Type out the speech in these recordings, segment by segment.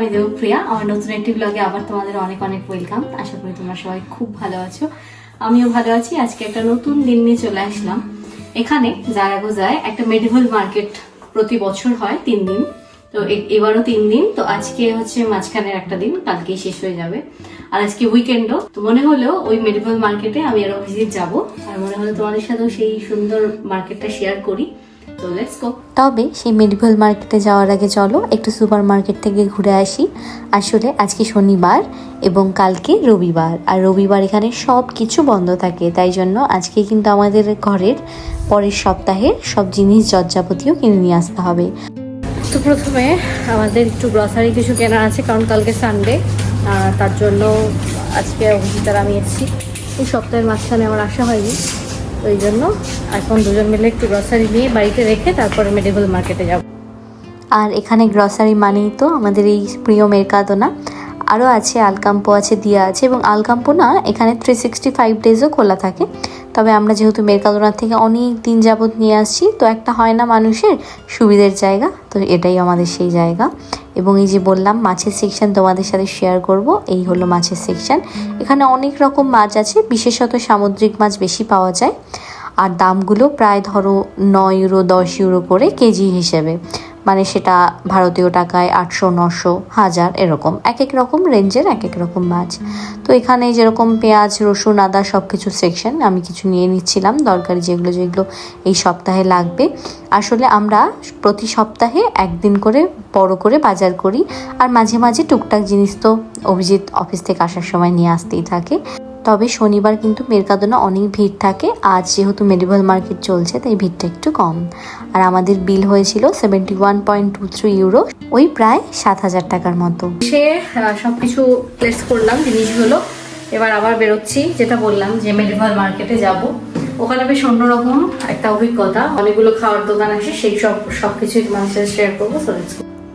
আমি দেবপ্রিয়া, আমার নতুন একটি ব্লগে আবার তোমাদের অনেক অনেক ওয়েলকাম আশা করি তোমরা সবাই খুব ভালো আছো। আমিও ভালো আছি। আজকে একটা নতুন দিন নিয়ে চলে আসলাম। এখানে জারাগোজায় একটা মেডিভেল মার্কেট প্রতি বছর হয় তিন দিন। তো এবারও তিন দিন। তো আজকে হচ্ছে মাঝখানের একটা দিন, কালকেই শেষ হয়ে যাবে। আর আজকে উইকেন্ডও তো মনে হলো ওই মেডিভেল মার্কেটে আমি আরও ভিজিট যাব। আর মনে হলো তোমাদের সাথেও সেই সুন্দর মার্কেটটা শেয়ার করি। তবে সেই মেডিকেল মার্কেটে যাওয়ার আগে চলো একটু সুপার মার্কেট থেকে ঘুরে আসি। আসলে আজকে শনিবার এবং কালকে রবিবার। আর রবিবার এখানে সব কিছু বন্ধ থাকে তাই জন্য আজকে কিন্তু আমাদের ঘরের পরের সপ্তাহের সব জিনিস যজ্জাবতীয় কিনে নিয়ে আসতে হবে। তো প্রথমে আমাদের একটু গ্রসারি কিছু কেনা আছে কারণ কালকে সানডে তার জন্য আজকে অভিজিতার আমি এসেছি। এই সপ্তাহের মাঝখানে আমার আসা হয়নি। এই জন্য এখন দুজন মিলে একটু গ্রসারি নিয়ে বাড়িতে রেখে তারপরে মেডিকেল মার্কেটে যাব। আর এখানে গ্রসারি মানেই তো আমাদের এই প্রিয় মেরকাদোনা আরও আছে, আলকাম্পো আছে, দিয়া আছে এবং আলকাম্পো না এখানে থ্রি সিক্সটি ফাইভ ডেজও খোলা থাকে। তবে আমরা যেহেতু মেরকাদোনার থেকে অনেক দিন যাবৎ নিয়ে আসছি, তো একটা হয় না মানুষের সুবিধের জায়গা, তো এটাই আমাদের সেই জায়গা। এবং এই যে বললাম, মাছের সেকশন তোমাদের সাথে শেয়ার করব, এই হলো মাছের সেকশন এখানে অনেক রকম মাছ আছে, বিশেষত সামুদ্রিক মাছ বেশি পাওয়া যায়। আর দামগুলো প্রায় ধরো নয় ইউরো দশ ইউরো করে কেজি হিসেবে। মানে সেটা ভারতীয় টাকায় আটশো, নশো, হাজার এরকম। এক এক রকম রেঞ্জের এক এক রকম মাছ তো এখানে যেরকম পেঁয়াজ, রসুন, আদা সব কিছু সেকশন আমি কিছু নিয়ে নিচ্ছিলাম, দরকারি যেগুলো যেগুলো এই সপ্তাহে লাগবে। আসলে আমরা প্রতি সপ্তাহে একদিন করে বড় করে বাজার করি, আর মাঝে মাঝে টুকটাক জিনিস তো অভিজিৎ অফিস থেকে আসার সময় নিয়ে আসতেই থাকে। তবে শনিবার কিন্তু মেরকাদোনা অনেক ভিড় থাকে। আজ যেহেতু মেডিভাল মার্কেট চলছে তাই ভিড়টা একটু কম। আর আমাদের বিল হয়েছিল seventy one point two three euro ওই প্রায় সাত হাজার টাকার মতো। সে সব কিছু প্লেস করলাম জিনিসগুলো। এবার আবার বেরোচ্ছি যেটা বললাম যে মেডিভাল মার্কেটে যাব। ওখানে বেশ অন্যরকম একটা অভিজ্ঞতা। অনেকগুলো খাওয়ার দোকান আছে সেই সব সব কিছুই তোমার সাথে শেয়ার করব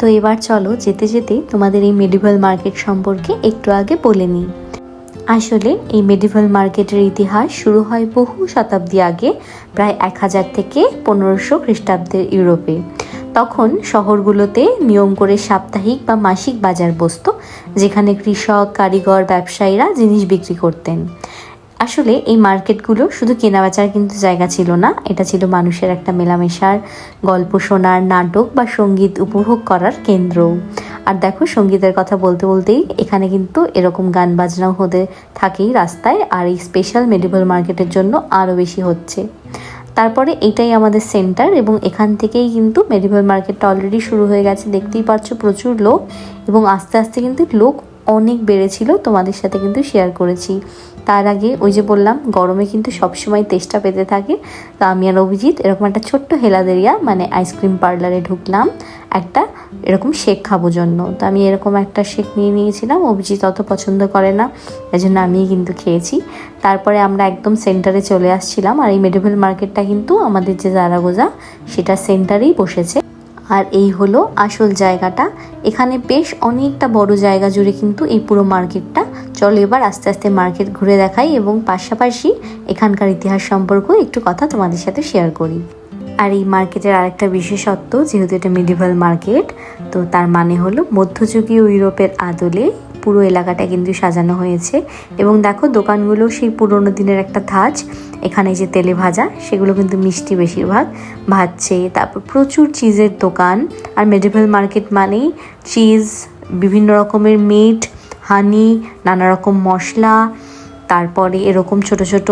তো এবার চলো যেতে যেতে তোমাদের এই মেডিভাল মার্কেট সম্পর্কে একটু আগে বলে নিই। আসলে এই মেডিকেল মার্কেটের ইতিহাস শুরু হয় বহু শতাব্দী আগে, প্রায় এক হাজার থেকে পনেরোশো খ্রিস্টাব্দের ইউরোপে। তখন শহরগুলোতে নিয়ম করে সাপ্তাহিক বা মাসিক বাজার বসতো, যেখানে কৃষক, কারিগর, ব্যবসায়ীরা জিনিস বিক্রি করতেন। আসলে এই মার্কেটগুলো শুধু কেনাবেচার কিন্তু জায়গা ছিল না, এটা ছিল মানুষের একটা মেলামেশার, গল্প শোনার, নাটক বা সংগীত উপভোগ করার কেন্দ্র আর দেখো, সঙ্গীতের কথা বলতে বলতেই এখানে কিন্তু এরকম গান বাজনাও হতে থাকেই রাস্তায়, আর এই স্পেশাল মেডিকেল মার্কেটের জন্য আরও বেশি হচ্ছে। তারপরে এটাই আমাদের সেন্টার এবং এখান থেকেই কিন্তু মেডিকেল মার্কেটটা অলরেডি শুরু হয়ে গেছে। দেখতেই পাচ্ছ প্রচুর লোক এবং আস্তে আস্তে কিন্তু লোক অনেক বেড়েছিল, তোমাদের সাথে কিন্তু শেয়ার করেছি। তার আগে ওই যে বললাম, গরমে কিন্তু সবসময় তেষ্টা পেতে থাকে। তো আমি আর অভিজিৎ এরকম একটা ছোট্ট হেলাদেরিয়া মানে আইসক্রিম পার্লারে ঢুকলাম। একটা এরকম শেক খাব জন্য। তো আমি এরকম একটা শেক নিয়ে নিয়েছিলাম, অভিজিৎ অত পছন্দ করে না এই জন্য আমিই কিন্তু খেয়েছি। তারপরে আমরা একদম সেন্টারে চলে আসছিলাম আর এই মেডিকেল মার্কেটটা কিন্তু আমাদের যে জারাগোজা, সেটা সেন্টারেই বসেছে। আর এই হলো আসল জায়গাটা। এখানে বেশ অনেকটা বড় জায়গা জুড়ে কিন্তু এই পুরো মার্কেটটা। চলো এবার আস্তে আস্তে মার্কেট ঘুরে দেখাই এবং পাশাপাশি এখানকার ইতিহাস সম্পর্কেও একটু কথা তোমাদের সাথে শেয়ার করি। আর এই মার্কেটের আরেকটা বিশেষত্ব, যেহেতু এটা মিডিভাল মার্কেট তো তার মানে হলো মধ্যযুগীয় ইউরোপের আদলে পুরো এলাকাটা কিন্তু সাজানো হয়েছে। এবং দেখো দোকানগুলো সেই পুরোনো দিনের একটা ধাঁচ এখানে যে তেলে ভাজা, সেগুলো কিন্তু মিষ্টি বেশিরভাগ ভাজছে তারপর প্রচুর চিজের দোকান। আর মেডিকেল মার্কেট মানেই চিজ বিভিন্ন রকমের মিট হানি নানা রকম মশলা, তারপরে এরকম ছোট ছোট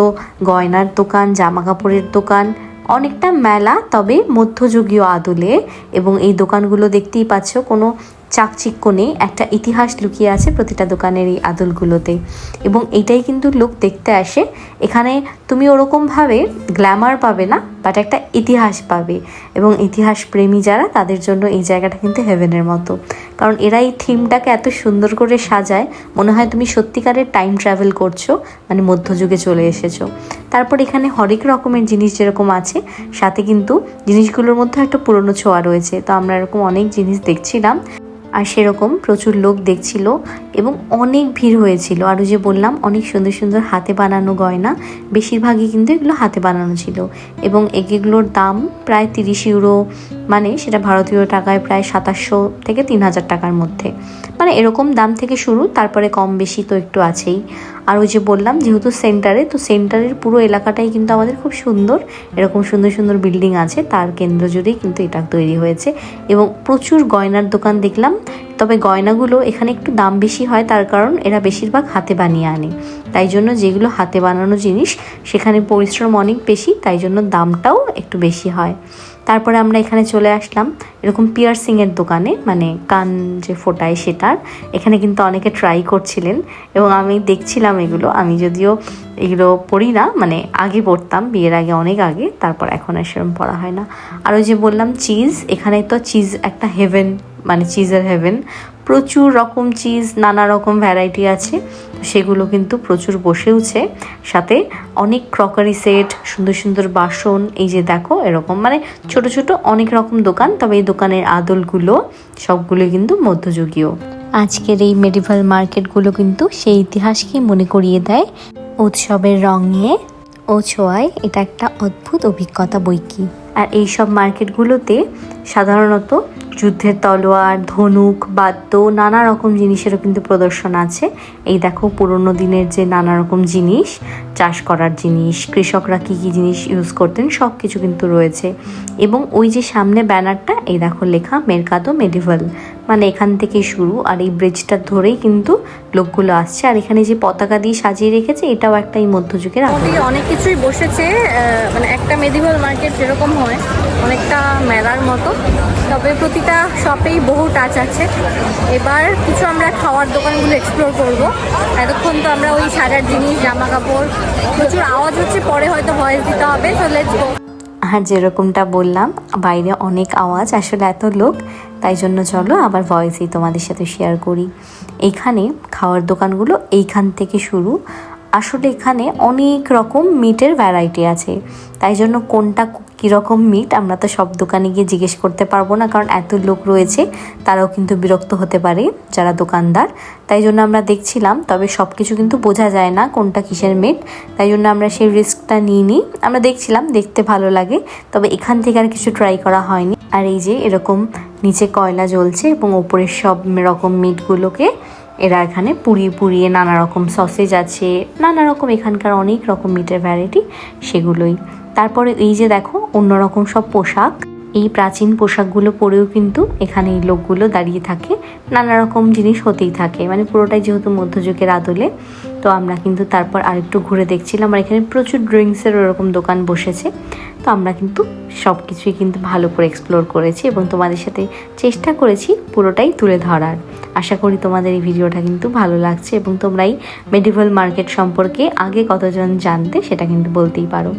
গয়নার দোকান জামা কাপড়ের দোকান অনেকটা মেলা তবে মধ্যযুগীয় আদলে এবং এই দোকানগুলো দেখতেই পাচ্ছ কোনো চাকচিক্য নেই, একটা ইতিহাস লুকিয়ে আছে প্রতিটা দোকানের এই আদলগুলোতে। এবং এটাই কিন্তু লোক দেখতে আসে, এখানে তুমি ওরকমভাবে গ্ল্যামার পাবে না বাট একটা ইতিহাস পাবে। এবং ইতিহাস প্রেমী যারা, তাদের জন্য এই জায়গাটা কিন্তু হেভেনের মতো। কারণ এরা এই থিমটাকে এত সুন্দর করে সাজায়, মনে হয় তুমি সত্যিকারের টাইম ট্রাভেল করছ মানে মধ্যযুগে চলে এসেছ। তারপর এখানে হরেক রকমের জিনিস যেরকম আছে, সাথে কিন্তু জিনিসগুলোর মধ্যে একটা পুরনো ছোঁয়া রয়েছে। তো আমরা এরকম অনেক জিনিস দেখছিলাম। আর সেরকম প্রচুর লোক দেখছিল এবং অনেক ভিড় হয়েছিল। আরও যে বললাম, অনেক সুন্দর সুন্দর হাতে বানানো গয়না, বেশিরভাগই কিন্তু এগুলো হাতে বানানো ছিল। এবং এগুলোর দাম প্রায় তিরিশ ইউরো মানে সেটা ভারতীয় টাকায় প্রায় সাতাশশো থেকে তিন হাজার টাকার মধ্যে। মানে এরকম দাম থেকে শুরু, তারপরে কম বেশি তো একটু আছেই। আর ওই যে বললাম, যেহেতু সেন্টারে তো সেন্টারের পুরো এলাকাটাই কিন্তু আমাদের খুব সুন্দর। এরকম সুন্দর সুন্দর বিল্ডিং আছে, তার কেন্দ্র জুড়েই কিন্তু এটা তৈরি হয়েছে। এবং প্রচুর গয়নার দোকান দেখলাম, তবে গয়নাগুলো এখানে একটু দাম বেশি হয়, তার কারণ এরা বেশিরভাগ হাতে বানিয়ে আনে। তাই জন্য যেগুলো হাতে বানানো জিনিস, সেখানে পরিশ্রম অনেক বেশি, তাই জন্য দামটাও একটু বেশি হয়। তারপরে আমরা এখানে চলে আসলাম। এরকম পিয়ার্সিংয়ের দোকানে মানে কান যে ফোটায় সেটার। এখানে কিন্তু অনেকে ট্রাই করছিলেন এবং আমি দেখছিলাম এগুলো। আমি যদিও এগুলো পড়ি না মানে আগে পড়তাম বিয়ের আগে, অনেক আগে, তারপর এখন আর সেরকম পড়া হয় না। আর ওই যে বললাম চিজ এখানে তো চিজ একটা হেভেন মানে চিজের হেভেন প্রচুর রকম চিজ নানা রকম ভ্যারাইটি আছে। সেগুলো কিন্তু প্রচুর বসেওছে। সাথে অনেক ক্রকারি সেট সুন্দর সুন্দর বাসন, এই যে দেখো, এরকম মানে ছোট ছোট অনেক রকম দোকান, তবে এই দোকানের আদলগুলো সবগুলো কিন্তু মধ্যযুগীয়। আজকের এই মেডিভাল মার্কেটগুলো কিন্তু সেই ইতিহাসকে মনে করিয়ে দেয় উৎসবের রঙে। ও ছোঁয়ায় এটা একটা অদ্ভুত অভিজ্ঞতা বই কি। আর এই সব মার্কেটগুলোতে সাধারণত যুদ্ধের তলোয়ার, ধনুক, বাদ্য নানা রকম জিনিসেরও কিন্তু প্রদর্শন আছে। এই দেখো, পুরনো দিনের যে নানা রকম জিনিস, চাষ করার জিনিস, কৃষকরা কী কী জিনিস ইউজ করতেন সব কিছু কিন্তু রয়েছে। এবং ওই যে সামনে ব্যানারটা, এই দেখো লেখা মেরকাদো মেডিভাল। মানে এখান থেকেই শুরু আর এই ব্রিজটা ধরেই কিন্তু লোকগুলো আসছে। আর এখানে যে পতাকা দিয়ে সাজিয়ে রেখেছে, এটাও একটা এই মধ্যযুগের। অনেক কিছুই বসেছে মানে একটা মেডিকেল মার্কেট যেরকম হয়, অনেকটা মেলার মতো। তবে প্রতিটা শপেই বহু টাচ আছে। এবার কিছু আমরা খাওয়ার দোকানগুলো এক্সপ্লোর করব। এতক্ষণ তো আমরা ওই সাজার জিনিস জামা কাপড় প্রচুর আওয়াজ হচ্ছে, পরে হয়তো ভয়েস দিতে হবে তো লেটস গো আর যেরকমটা বললাম, বাইরে অনেক আওয়াজ, আসলে এত লোক, তাই জন্য চলো আবার ভয়েসেই তোমাদের সাথে শেয়ার করি। এখানে খাওয়ার দোকানগুলো এইখান থেকে শুরু। আসলে এখানে অনেক রকম মিটের ভ্যারাইটি আছে। তাই জন্য কোনটা কীরকম মিট আমরা তো সব দোকানে গিয়ে জিজ্ঞেস করতে পারব না, কারণ এত লোক রয়েছে, তারাও কিন্তু বিরক্ত হতে পারে যারা দোকানদার। তাই জন্য আমরা দেখছিলাম, তবে সব কিছু কিন্তু বোঝা যায় না কোনটা কিসের মিট তাই জন্য আমরা সেই রিস্কটা নিইনি। আমরা দেখছিলাম, দেখতে ভালো লাগে, তবে এখান থেকে আর কিছু ট্রাই করা হয়নি। আর এই যে এরকম নিচে কয়লা জ্বলছে এবং ওপরের সব রকম মিটগুলোকে এরা এখানে পুড়িয়ে পুড়িয়ে নানা রকম সসেজ আছে নানা রকম এখানকার অনেক রকম মিটের ভ্যারাইটি সেগুলোই। তারপরে এই যে দেখো, অন্যরকম সব পোশাক। এই প্রাচীন পোশাকগুলো পরেও কিন্তু এখানে এই লোকগুলো দাঁড়িয়ে থাকে। নানা রকম জিনিস হতেই থাকে। মানে পুরোটাই যেহেতু মধ্যযুগের আদলে, তো আমরা কিন্তু তারপর আরেকটু ঘুরে দেখছিলাম। আর এখানে প্রচুর ড্রিঙ্কসের ওরকম দোকান বসেছে। তো আমরা কিন্তু সব কিছুই কিন্তু ভালো করে এক্সপ্লোর করেছি এবং তোমাদের সাথে চেষ্টা করেছি পুরোটাই তুলে ধরার। আশা করি তোমাদের এই ভিডিওটা কিন্তু ভালো লাগছে এবং তোমরা এই মেডিভেল মার্কেট সম্পর্কে আগে কতজন জানতে সেটা কিন্তু বলতেই পারো।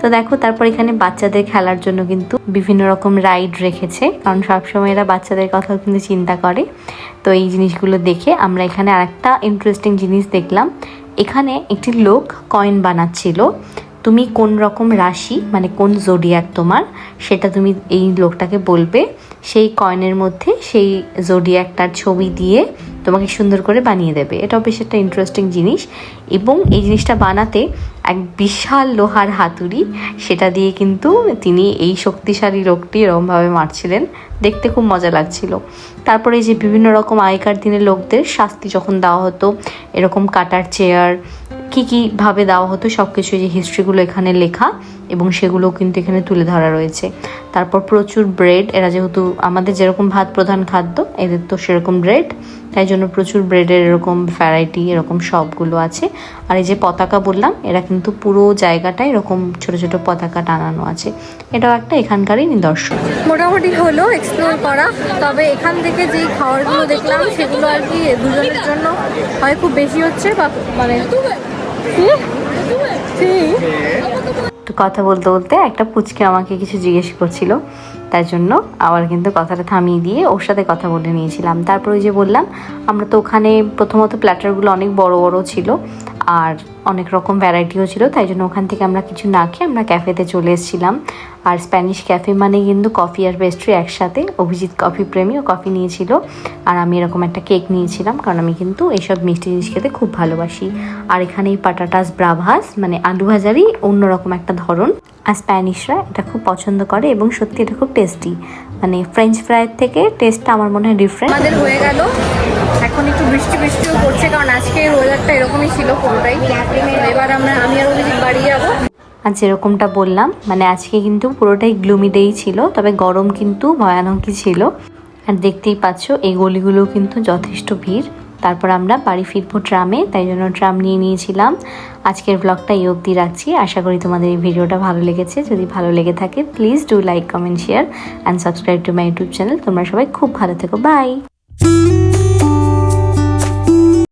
তো দেখো, তারপর এখানে বাচ্চাদের খেলার জন্য কিন্তু বিভিন্ন রকম রাইড রেখেছে। কারণ সবসময় এরা বাচ্চাদের কথাও কিন্তু চিন্তা করে। তো এই জিনিসগুলো দেখে আমরা এখানে আরেকটা ইন্টারেস্টিং জিনিস দেখলাম। এখানে একটি লোক কয়েন বানাচ্ছিল। তুমি কোন রকম রাশি মানে কোন জোডিয়াক তোমার, সেটা তুমি এই লোকটাকে বলবে, সেই কয়েনের মধ্যে সেই জোডিয়াকটার ছবি দিয়ে তোমাকে সুন্দর করে বানিয়ে দেবে। এটাও বেশ একটা ইন্টারেস্টিং জিনিস এবং এই জিনিসটা বানাতে এক বিশাল লোহার হাতুড়ি, সেটা দিয়ে কিন্তু তিনি এই শক্তিশালী লোকটি এরকমভাবে মারছিলেন। দেখতে খুব মজা লাগছিল। তারপরে এই যে বিভিন্ন রকম আগেকার দিনের লোকদের শাস্তি যখন দেওয়া হতো, এরকম কাটার চেয়ার কী কীভাবে দেওয়া হতো সবকিছু যে হিস্ট্রিগুলো এখানে লেখা। এবং সেগুলো কিন্তু এখানে তুলে ধরা রয়েছে। তারপর প্রচুর ব্রেড এরা যেহেতু আমাদের যেরকম ভাত প্রধান খাদ্য এদের তো সেরকম ব্রেড তাই জন্য প্রচুর ব্রেডের এরকম ভ্যারাইটি এরকম সবগুলো আছে। আর এই যে পতাকা বললাম এরা কিন্তু পুরো জায়গাটায় এরকম ছোট ছোট পতাকা টানানো আছে। এটাও একটা এখানকারই নিদর্শন। মোটামুটি হলো এক্সপ্লোর করা তবে এখান থেকে যেই খাবারগুলো দেখলাম সেগুলো আর কি দুজনের জন্য হয় খুব বেশি হচ্ছে বা মানে? তো কথা বলতে বলতে একটা পুচকে আমাকে কিছু জিজ্ঞেস করছিল। তার জন্য আবার কিন্তু কথাটা থামিয়ে দিয়ে ওর সাথে কথা বলে নিয়েছিলাম। তারপর ওই যে বললাম, আমরা তো ওখানে প্রথমত প্ল্যাটারগুলো অনেক বড় বড় ছিল। আর অনেক রকম ভ্যারাইটিও ছিল, তাই জন্য ওখান থেকে আমরা কিছু না খেয়ে আমরা ক্যাফেতে চলে এসেছিলাম। আর স্প্যানিশ ক্যাফে মানে কিন্তু কফি আর পেস্ট্রি একসাথে, অভিজিৎ কফি প্রেমী ও কফি নিয়েছিল। আর আমি এরকম একটা কেক নিয়েছিলাম, কারণ আমি কিন্তু এইসব মিষ্টি জিনিস খেতে খুব ভালোবাসি। আর এখানে এই পাটাটাস ব্রাভাস মানে আলু ভাজারই অন্যরকম একটা ধরন। আর স্প্যানিশরা এটা খুব পছন্দ করে এবং সত্যি এটা খুব টেস্টি। মানে ফ্রেঞ্চ ফ্রাইয়ের থেকে টেস্টটা আমার মনে হয় ডিফারেন্ট আমাদের হয়ে গেল। এখন একটু বৃষ্টি বৃষ্টিও পড়ছে, কারণ আজকে ওয়েদারটা এরকমই ছিল পুরোটাই। এবার আমরা, আমি আর অভিজিৎ বাড়ি যাব। আর যেরকমটা বললাম মানে আজকে কিন্তু পুরোটাই গ্লুমি ডেই ছিল, তবে গরম কিন্তু ভয়ানকই ছিল। আর দেখতেই পাচ্ছ, এই গলিগুলো কিন্তু যথেষ্ট ভিড়। তারপর আমরা বাড়ি ফিরবো ট্রামে, তাই জন্য ট্রাম নিয়ে নিয়েছিলাম। আজকের ব্লগটা এই অবধি রাখছি। আশা করি তোমাদের এই ভিডিওটা ভালো লেগেছে। যদি ভালো লেগে থাকে please do like comment share and subscribe to my YouTube channel তোমরা সবাই খুব ভালো থেকো। বাই